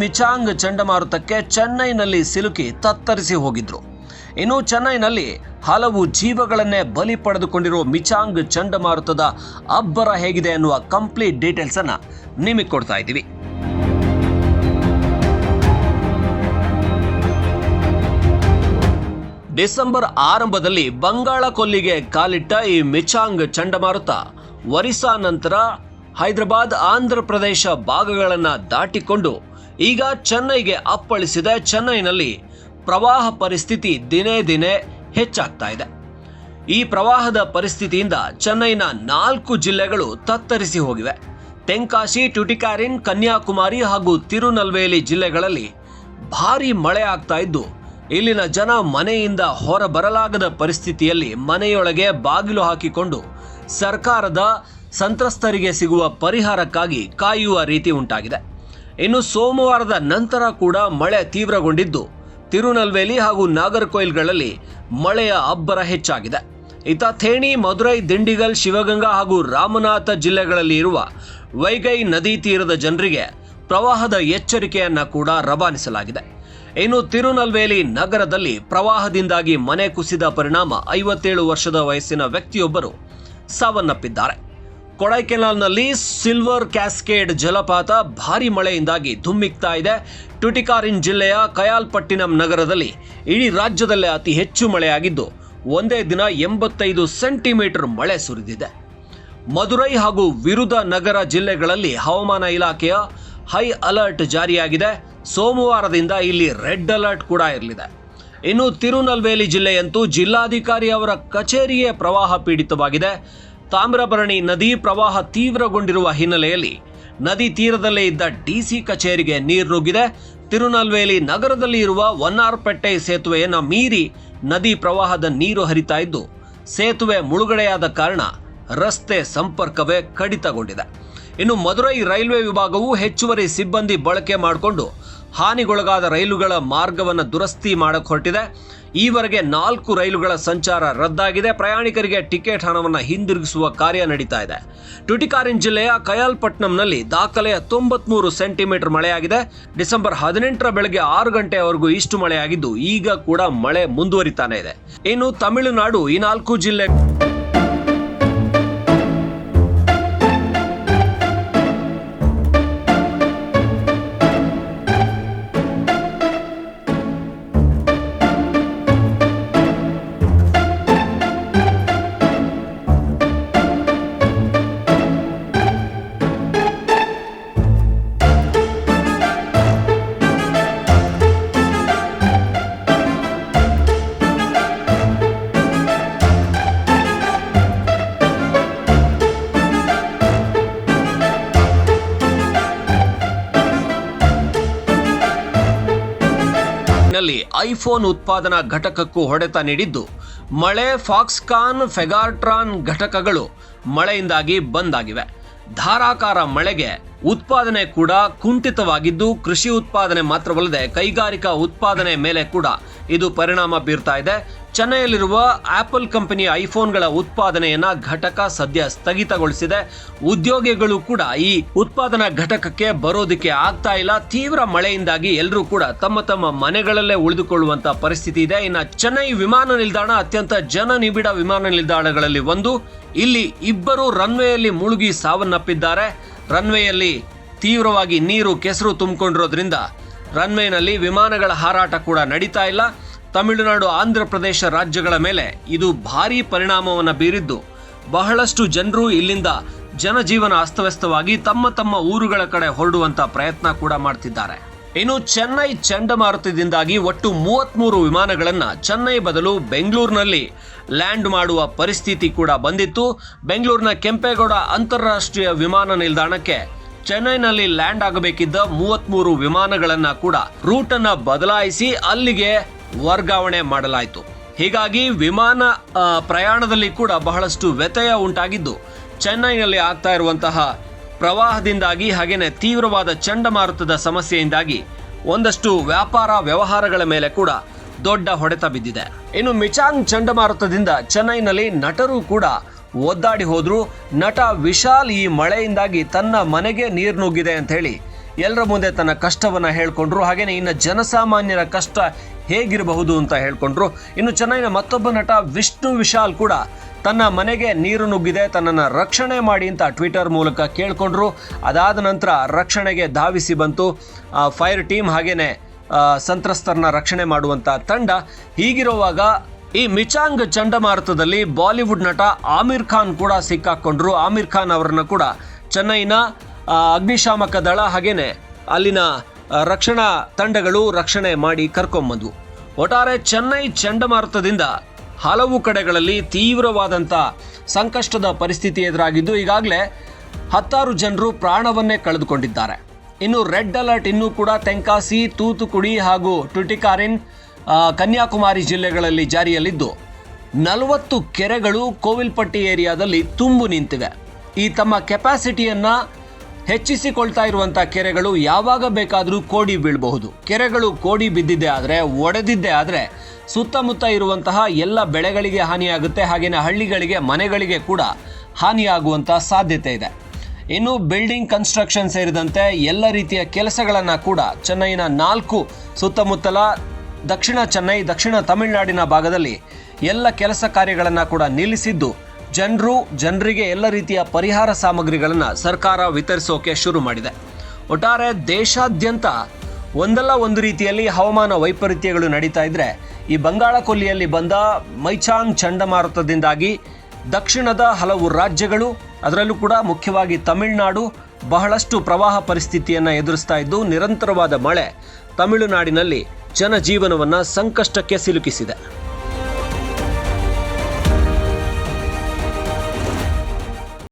ಮಿಚಾಂಗ್ ಚಂಡಮಾರುತಕ್ಕೆ ಚೆನ್ನೈನಲ್ಲಿ ಸಿಲುಕಿ ತತ್ತರಿಸಿ ಹೋಗಿದ್ರು. ಇನ್ನು ಚೆನ್ನೈನಲ್ಲಿ ಹಲವು ಜೀವಗಳನ್ನೇ ಬಲಿ ಪಡೆದುಕೊಂಡಿರುವ ಮಿಚಾಂಗ್ ಚಂಡಮಾರುತದ ಅಬ್ಬರ ಹೇಗಿದೆ ಅನ್ನುವ ಕಂಪ್ಲೀಟ್ ಡೀಟೇಲ್ಸನ್ನು ನಿಮಗೆ ಕೊಡ್ತಾ ಇದ್ದೀವಿ. ಡಿಸೆಂಬರ್ ಆರಂಭದಲ್ಲಿ ಬಂಗಾಳ ಕೊಲ್ಲಿಗೆ ಕಾಲಿಟ್ಟ ಈ ಮಿಚಾಂಗ್ ಚಂಡಮಾರುತ. ಒರಿಸ್ಸಾ ನಂತರ ಹೈದರಾಬಾದ್, ಆಂಧ್ರ ಪ್ರದೇಶ ಭಾಗಗಳನ್ನು ದಾಟಿಕೊಂಡು ಈಗ ಚೆನ್ನೈಗೆ ಅಪ್ಪಳಿಸಿದೆ ಚೆನ್ನೈನಲ್ಲಿ ಪ್ರವಾಹ ಪರಿಸ್ಥಿತಿ ದಿನೇ ದಿನೇ ಹೆಚ್ಚಾಗ್ತಾ ಇದೆ. ಈ ಪ್ರವಾಹದ ಪರಿಸ್ಥಿತಿಯಿಂದ ಚೆನ್ನೈನ ನಾಲ್ಕು ಜಿಲ್ಲೆಗಳು ತತ್ತರಿಸಿ ಹೋಗಿವೆ. ತೆಂಕಾಶಿ ಟ್ಯುಟಿಕಾರಿನ್ ಕನ್ಯಾಕುಮಾರಿ ಹಾಗೂ ತಿರುನಲ್ವೇಲಿ ಜಿಲ್ಲೆಗಳಲ್ಲಿ ಭಾರೀ ಮಳೆ ಆಗ್ತಾ ಇದ್ದು ಇಲ್ಲಿನ ಜನ ಮನೆಯಿಂದ ಹೊರ ಬರಲಾಗದ ಪರಿಸ್ಥಿತಿಯಲ್ಲಿ ಮನೆಯೊಳಗೆ ಬಾಗಿಲು ಹಾಕಿಕೊಂಡು ಸರ್ಕಾರದ ಸಂತ್ರಸ್ತರಿಗೆ ಸಿಗುವ ಪರಿಹಾರಕ್ಕಾಗಿ ಕಾಯುವ ರೀತಿ ಉಂಟಾಗಿದೆ. ಇನ್ನು ಸೋಮವಾರದ ನಂತರ ಕೂಡ ಮಳೆ ತೀವ್ರಗೊಂಡಿದ್ದು, ತಿರುನಲ್ವೇಲಿ ಹಾಗೂ ನಾಗರ್ಕೋಯಿಲ್ಗಳಲ್ಲಿ ಮಳೆಯ ಅಬ್ಬರ ಹೆಚ್ಚಾಗಿದೆ. ಇತ ಥೇಣಿ, ಮಧುರೈ, ದಿಂಡಿಗಲ್, ಶಿವಗಂಗಾ ಹಾಗೂ ರಾಮನಾಥ ಜಿಲ್ಲೆಗಳಲ್ಲಿ ಇರುವ ವೈಗೈ ನದಿ ತೀರದ ಜನರಿಗೆ ಪ್ರವಾಹದ ಎಚ್ಚರಿಕೆಯನ್ನ ಕೂಡ ರವಾನಿಸಲಾಗಿದೆ. ಇನ್ನು ತಿರುನಲ್ವೇಲಿ ನಗರದಲ್ಲಿ ಪ್ರವಾಹದಿಂದಾಗಿ ಮನೆ ಕುಸಿದ ಪರಿಣಾಮ ಐವತ್ತೇಳು ವರ್ಷದ ವಯಸ್ಸಿನ ವ್ಯಕ್ತಿಯೊಬ್ಬರು ಸಾವನ್ನಪ್ಪಿದ್ದಾರೆ. ಕೊಡೈಕೆನಾಲ್ನಲ್ಲಿ ಸಿಲ್ವರ್ ಕ್ಯಾಸ್ಕೇಡ್ ಜಲಪಾತ ಭಾರಿ ಮಳೆಯಿಂದಾಗಿ ಧುಮ್ಮಿಕ್ತಾ ಇದೆ. ಟುಟಿಕಾರಿನ್ ಜಿಲ್ಲೆಯ ಕಯಾಲ್ಪಟ್ಟಿನಂ ನಗರದಲ್ಲಿ ಇಡೀ ರಾಜ್ಯದಲ್ಲೇ ಅತಿ ಹೆಚ್ಚು ಮಳೆಯಾಗಿದ್ದು, ಒಂದೇ ದಿನ ಎಂಬತ್ತೈದು ಸೆಂಟಿಮೀಟರ್ ಮಳೆ ಸುರಿದಿದೆ. ಮಧುರೈ ಹಾಗೂ ವಿರುಧ ನಗರ ಜಿಲ್ಲೆಗಳಲ್ಲಿ ಹವಾಮಾನ ಇಲಾಖೆಯ ಹೈ ಅಲರ್ಟ್ ಜಾರಿಯಾಗಿದೆ. ಸೋಮವಾರದಿಂದ ಇಲ್ಲಿ ರೆಡ್ ಅಲರ್ಟ್ ಕೂಡ ಇರಲಿದೆ. ಇನ್ನು ತಿರುನಲ್ವೇಲಿ ಜಿಲ್ಲೆಯಂತೂ ಜಿಲ್ಲಾಧಿಕಾರಿ ಅವರ ಕಚೇರಿಯೇ ಪ್ರವಾಹ ಪೀಡಿತವಾಗಿದೆ. ತಾಮ್ರಭರಣಿ ನದಿ ಪ್ರವಾಹ ತೀವ್ರಗೊಂಡಿರುವ ಹಿನ್ನೆಲೆಯಲ್ಲಿ ನದಿ ತೀರದಲ್ಲೇ ಇದ್ದ ಡಿಸಿ ಕಚೇರಿಗೆ ನೀರು ನುಗ್ಗಿದೆ. ತಿರುನಲ್ವೇಲಿ ನಗರದಲ್ಲಿ ಇರುವ ವನ್ನಾರ್ಪೇಟೆ ಸೇತುವೆಯನ್ನು ಮೀರಿ ನದಿ ಪ್ರವಾಹದ ನೀರು ಹರಿತಾ ಇದ್ದು, ಸೇತುವೆ ಮುಳುಗಡೆಯಾದ ಕಾರಣ ರಸ್ತೆ ಸಂಪರ್ಕವೇ ಕಡಿತಗೊಂಡಿದೆ. ಇನ್ನು ಮದುರೈ ರೈಲ್ವೆ ವಿಭಾಗವು ಹೆಚ್ಚುವರಿ ಸಿಬ್ಬಂದಿ ಬಳಕೆ ಮಾಡಿಕೊಂಡು ಹಾನಿಗೊಳಗಾದ ರೈಲುಗಳ ಮಾರ್ಗವನ್ನು ದುರಸ್ತಿ ಮಾಡಕ್ಕೆ ಹೊರಟಿದೆ. ಈವರೆಗೆ ನಾಲ್ಕು ರೈಲುಗಳ ಸಂಚಾರ ರದ್ದಾಗಿದೆ. ಪ್ರಯಾಣಿಕರಿಗೆ ಟಿಕೆಟ್ ಹಣವನ್ನು ಹಿಂದಿರುಗಿಸುವ ಕಾರ್ಯ ನಡೀತಾ ಇದೆ. ಟ್ಯುಟಿಕಾರಿನ್ ಜಿಲ್ಲೆಯ ಕಯಾಲ್ಪಟ್ನಂನಲ್ಲಿ ದಾಖಲೆಯ ತೊಂಬತ್ಮೂರು ಸೆಂಟಿಮೀಟರ್ ಮಳೆಯಾಗಿದೆ. ಡಿಸೆಂಬರ್ ಹದಿನೆಂಟರ ಬೆಳಗ್ಗೆ ಆರು ಗಂಟೆವರೆಗೂ ಇಷ್ಟು ಮಳೆಯಾಗಿದ್ದು ಈಗ ಕೂಡ ಮಳೆ ಮುಂದುವರಿತಾನೆ ಇದೆ. ಇನ್ನು ತಮಿಳುನಾಡು ಈ ನಾಲ್ಕು ಜಿಲ್ಲೆ ನಲ್ಲಿ ಐಫೋನ್ ಉತ್ಪಾದನಾ ಘಟಕಕ್ಕೂ ಹೊಡೆತ ನೀಡಿದ್ದು. ಮಳೆ, ಫಾಕ್ಸ್ಕಾನ್, ಫೆಗಾರ್ಟ್ರಾನ್ ಘಟಕಗಳು ಮಳೆಯಿಂದಾಗಿ ಬಂದ್ ಆಗಿವೆ. ಧಾರಾಕಾರ ಮಳೆಗೆ ಉತ್ಪಾದನೆ ಕೂಡ ಕುಂಠಿತವಾಗಿದ್ದು ಕೃಷಿ ಉತ್ಪಾದನೆ ಮಾತ್ರವಲ್ಲದೆ ಕೈಗಾರಿಕಾ ಉತ್ಪಾದನೆ ಮೇಲೆ ಕೂಡ ಇದು ಪರಿಣಾಮ ಬೀರ್ತಾ ಇದೆ. ಚೆನ್ನೈಯಲ್ಲಿರುವ ಆಪಲ್ ಕಂಪನಿಯ ಐಫೋನ್ಗಳ ಉತ್ಪಾದನೆಯನ್ನ ಘಟಕ ಸದ್ಯ ಸ್ಥಗಿತಗೊಳಿಸಿದೆ. ಉದ್ಯೋಗಿಗಳು ಕೂಡ ಈ ಉತ್ಪಾದನಾ ಘಟಕಕ್ಕೆ ಬರೋದಕ್ಕೆ ಆಗ್ತಾ ಇಲ್ಲ. ತೀವ್ರ ಮಳೆಯಿಂದಾಗಿ ಎಲ್ಲರೂ ಕೂಡ ತಮ್ಮ ತಮ್ಮ ಮನೆಗಳಲ್ಲೇ ಉಳಿದುಕೊಳ್ಳುವಂತ ಪರಿಸ್ಥಿತಿ ಇದೆ. ಇನ್ನು ಚೆನ್ನೈ ವಿಮಾನ ನಿಲ್ದಾಣ ಅತ್ಯಂತ ಜನನಿಬಿಡ ವಿಮಾನ ನಿಲ್ದಾಣಗಳಲ್ಲಿ ಒಂದು. ಇಲ್ಲಿ ಇಬ್ಬರು ರನ್ವೇಯಲ್ಲಿ ಮುಳುಗಿ ಸಾವನ್ನಪ್ಪಿದ್ದಾರೆ. ರನ್ವೇಯಲ್ಲಿ ತೀವ್ರವಾಗಿ ನೀರು ಕೆಸರು ತುಂಬಿಕೊಂಡಿರೋದ್ರಿಂದ ರನ್ವೇನಲ್ಲಿ ವಿಮಾನಗಳ ಹಾರಾಟ ಕೂಡ ನಡೀತಾ ಇಲ್ಲ. ತಮಿಳುನಾಡು, ಆಂಧ್ರ ಪ್ರದೇಶ ರಾಜ್ಯಗಳ ಮೇಲೆ ಇದು ಭಾರೀ ಪರಿಣಾಮವನ್ನು ಬೀರಿದ್ದು, ಬಹಳಷ್ಟು ಜನರು ಇಲ್ಲಿಂದ ಜನಜೀವನ ಅಸ್ತವ್ಯಸ್ತವಾಗಿ ತಮ್ಮ ತಮ್ಮ ಊರುಗಳ ಕಡೆ ಹೊರಡುವಂಥ ಪ್ರಯತ್ನ ಕೂಡ ಮಾಡ್ತಿದ್ದಾರೆ. ಇನ್ನು ಚೆನ್ನೈ ಚಂಡಮಾರುತದಿಂದಾಗಿ ಒಟ್ಟು ಮೂವತ್ಮೂರು ವಿಮಾನಗಳನ್ನು ಚೆನ್ನೈ ಬದಲು ಬೆಂಗಳೂರಿನಲ್ಲಿ ಲ್ಯಾಂಡ್ ಮಾಡುವ ಪರಿಸ್ಥಿತಿ ಕೂಡ ಬಂದಿತ್ತು. ಬೆಂಗಳೂರಿನ ಕೆಂಪೇಗೌಡ ಅಂತಾರಾಷ್ಟ್ರೀಯ ವಿಮಾನ ನಿಲ್ದಾಣಕ್ಕೆ ಚೆನ್ನೈನಲ್ಲಿ ಲ್ಯಾಂಡ್ ಆಗಬೇಕಿದ್ದ ಮೂವತ್ಮೂರು ವಿಮಾನಗಳನ್ನು ಕೂಡ ರೂಟ್ ಅನ್ನ ಬದಲಾಯಿಸಿ ಅಲ್ಲಿಗೆ ವರ್ಗಾವಣೆ ಮಾಡಲಾಯಿತು. ಹೀಗಾಗಿ ವಿಮಾನ ಪ್ರಯಾಣದಲ್ಲಿ ಕೂಡ ಬಹಳಷ್ಟು ವ್ಯತ್ಯಯ ಉಂಟಾಗಿದ್ದು, ಚೆನ್ನೈನಲ್ಲಿ ಆಗ್ತಾ ಇರುವಂತಹ ಪ್ರವಾಹದಿಂದಾಗಿ ಹಾಗೆಯೇ ತೀವ್ರವಾದ ಚಂಡಮಾರುತದ ಸಮಸ್ಯೆಯಿಂದಾಗಿ ಒಂದಷ್ಟು ವ್ಯಾಪಾರ ವ್ಯವಹಾರಗಳ ಮೇಲೆ ಕೂಡ ದೊಡ್ಡ ಹೊಡೆತ ಬಿದ್ದಿದೆ. ಇನ್ನು ಮಿಚಾಂಗ್ ಚಂಡಮಾರುತದಿಂದ ಚೆನ್ನೈನಲ್ಲಿ ನಟರು ಕೂಡ ಒದ್ದಾಡಿ ಹೋದ್ರು. ನಟ ವಿಶಾಲ್ ಈ ಮಳೆಯಿಂದಾಗಿ ತನ್ನ ಮನೆಗೆ ನೀರು ನುಗ್ಗಿದೆ ಅಂತ ಹೇಳಿ ಎಲ್ಲರ ಮುಂದೆ ತನ್ನ ಕಷ್ಟವನ್ನು ಹೇಳ್ಕೊಂಡ್ರು. ಹಾಗೆಯೇ ಇನ್ನು ಜನಸಾಮಾನ್ಯರ ಕಷ್ಟ ಹೇಗಿರಬಹುದು ಅಂತ ಹೇಳ್ಕೊಂಡ್ರು. ಇನ್ನು ಚೆನ್ನೈನ ಮತ್ತೊಬ್ಬ ನಟ ವಿಷ್ಣು ವಿಶಾಲ್ ಕೂಡ ತನ್ನ ಮನೆಗೆ ನೀರು ನುಗ್ಗಿದೆ. ತನ್ನನ್ನು ರಕ್ಷಣೆ ಮಾಡಿ ಅಂತ ಟ್ವಿಟರ್ ಮೂಲಕ ಕೇಳಿಕೊಂಡ್ರು. ಅದಾದ ನಂತರ ರಕ್ಷಣೆಗೆ ಧಾವಿಸಿ ಬಂತು. ಫೈರ್ ಟೀಮ್ ಹಾಗೇನೆ ಸಂತ್ರಸ್ತರನ್ನ ರಕ್ಷಣೆ ಮಾಡುವಂಥ ತಂಡ. ಹೀಗಿರುವಾಗ ಈ ಮಿಚಾಂಗ್ ಚಂಡಮಾರುತದಲ್ಲಿ ಬಾಲಿವುಡ್ ನಟ ಆಮಿರ್ ಖಾನ್ ಕೂಡ ಸಿಕ್ಕಾಕೊಂಡ್ರು. ಆಮಿರ್ ಖಾನ್ ಅವರನ್ನು ಕೂಡ ಚೆನ್ನೈನ ಅಗ್ನಿಶಾಮಕ ದಳ ಹಾಗೇನೆ ಅಲ್ಲಿನ ರಕ್ಷಣಾ ತಂಡಗಳು ರಕ್ಷಣೆ ಮಾಡಿ ಕರ್ಕೊಂಬಂದ್ವು. ಒಟ್ಟಾರೆ ಚೆನ್ನೈ ಚಂಡಮಾರುತದಿಂದ ಹಲವು ಕಡೆಗಳಲ್ಲಿ ತೀವ್ರವಾದಂಥ ಸಂಕಷ್ಟದ ಪರಿಸ್ಥಿತಿ ಎದುರಾಗಿದ್ದು ಈಗಾಗಲೇ ಹತ್ತಾರು ಜನರು ಪ್ರಾಣವನ್ನೇ ಕಳೆದುಕೊಂಡಿದ್ದಾರೆ. ಇನ್ನು ರೆಡ್ ಅಲರ್ಟ್ ಇನ್ನೂ ಕೂಡ ತೆಂಕಾಸಿ, ತೂತುಕುಡಿ ಹಾಗೂ ಟುಟಿಕಾರಿನ್ ಕನ್ಯಾಕುಮಾರಿ ಜಿಲ್ಲೆಗಳಲ್ಲಿ ಜಾರಿಯಲ್ಲಿದ್ದು ನಲವತ್ತು ಕೆರೆಗಳು ಕೋವಿಲ್ಪಟ್ಟಿ ಏರಿಯಾದಲ್ಲಿ ತುಂಬು ನಿಂತಿವೆ. ಈ ತಮ್ಮ ಕೆಪಾಸಿಟಿಯನ್ನ ಹೆಚ್ಚಿಸಿಕೊಳ್ತಾ ಇರುವಂಥ ಕೆರೆಗಳು ಯಾವಾಗ ಬೇಕಾದರೂ ಕೋಡಿ ಬೀಳಬಹುದು. ಕೆರೆಗಳು ಕೋಡಿ ಬಿದ್ದಿದ್ದೆ ಆದರೆ, ಒಡೆದಿದ್ದೆ ಆದರೆ, ಸುತ್ತಮುತ್ತ ಇರುವಂತಹ ಎಲ್ಲ ಬೆಳೆಗಳಿಗೆ ಹಾನಿಯಾಗುತ್ತೆ. ಹಾಗೆಯೇ ಹಳ್ಳಿಗಳಿಗೆ, ಮನೆಗಳಿಗೆ ಕೂಡ ಹಾನಿಯಾಗುವಂಥ ಸಾಧ್ಯತೆ ಇದೆ. ಇನ್ನು ಬಿಲ್ಡಿಂಗ್ ಕನ್ಸ್ಟ್ರಕ್ಷನ್ ಸೇರಿದಂತೆ ಎಲ್ಲ ರೀತಿಯ ಕೆಲಸಗಳನ್ನು ಕೂಡ ಚೆನ್ನೈನ ನಾಲ್ಕು ಸುತ್ತಮುತ್ತಲ, ದಕ್ಷಿಣ ಚೆನ್ನೈ, ದಕ್ಷಿಣ ತಮಿಳುನಾಡಿನ ಭಾಗದಲ್ಲಿ ಎಲ್ಲ ಕೆಲಸ ಕಾರ್ಯಗಳನ್ನು ಕೂಡ ನಿಲ್ಲಿಸಿದ್ದು ಜನರು, ಜನರಿಗೆ ಎಲ್ಲ ರೀತಿಯ ಪರಿಹಾರ ಸಾಮಗ್ರಿಗಳನ್ನು ಸರ್ಕಾರ ವಿತರಿಸೋಕೆ ಶುರು ಮಾಡಿದೆ. ಒಟ್ಟಾರೆ ದೇಶಾದ್ಯಂತ ಒಂದಲ್ಲ ಒಂದು ರೀತಿಯಲ್ಲಿ ಹವಾಮಾನ ವೈಪರೀತ್ಯಗಳು ನಡೀತಾ ಇದ್ರೆ, ಈ ಬಂಗಾಳ ಕೊಲ್ಲಿಯಲ್ಲಿ ಬಂದ ಮೈಚಾಂಗ್ ಚಂಡಮಾರುತದಿಂದಾಗಿ ದಕ್ಷಿಣದ ಹಲವು ರಾಜ್ಯಗಳು, ಅದರಲ್ಲೂ ಕೂಡ ಮುಖ್ಯವಾಗಿ ತಮಿಳುನಾಡು, ಬಹಳಷ್ಟು ಪ್ರವಾಹ ಪರಿಸ್ಥಿತಿಯನ್ನು ಎದುರಿಸ್ತಾ ಇದ್ದು, ನಿರಂತರವಾದ ಮಳೆ ತಮಿಳುನಾಡಿನಲ್ಲಿ ಜನಜೀವನವನ್ನು ಸಂಕಷ್ಟಕ್ಕೆ ಸಿಲುಕಿಸಿದೆ.